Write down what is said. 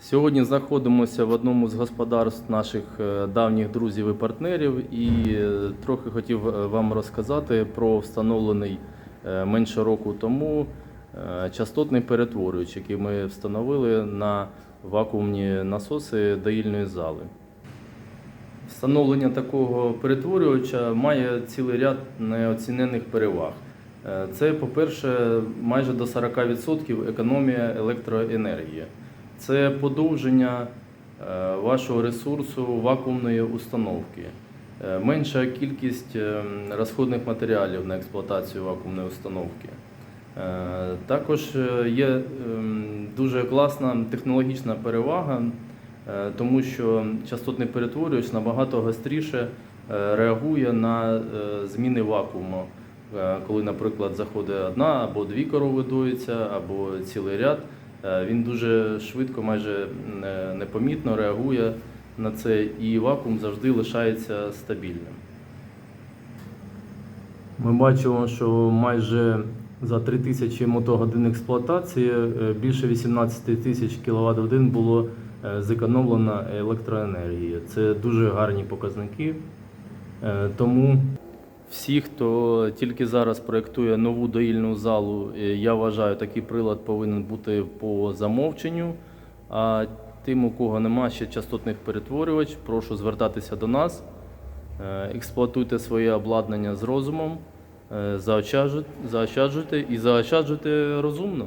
Сьогодні знаходимося в одному з господарств наших е, давніх друзів і партнерів, і е, трохи хотів е, вам розказати про встановлений менше року тому частотний перетворювач, який ми встановили на вакуумні насоси доїльної зали. Встановлення такого перетворювача має цілий ряд неоцінених переваг. Це, по-перше, майже до 40% економія електроенергії. Це подовження е, вашого ресурсу вакуумної установки, Е, менша кількість е, розходних матеріалів на експлуатацію вакуумної установки. Також є ем, дуже класна технологічна перевага, тому що частотний перетворювач набагато гостріше реагує на зміни вакууму. Коли, наприклад, заходить одна або дві корови доїться, або цілий ряд, він дуже швидко, майже е, непомітно реагує на це, і вакуум завжди лишається стабільним. Ми бачимо, що майже за 3000 мотогодин експлуатації е, більше 18 тисяч кВт годин було е, зекономлено електроенергії. Це дуже гарні показники. Е, Тому всі, хто тільки зараз проєктує нову доїльну залу, е, я вважаю, такий прилад повинен бути по замовченню. А тим, у кого нема ще частотних перетворювач, прошу звертатися до нас. Е, Експлуатуйте своє обладнання з розумом, е, заощаджуйте, і заощаджуйте розумно.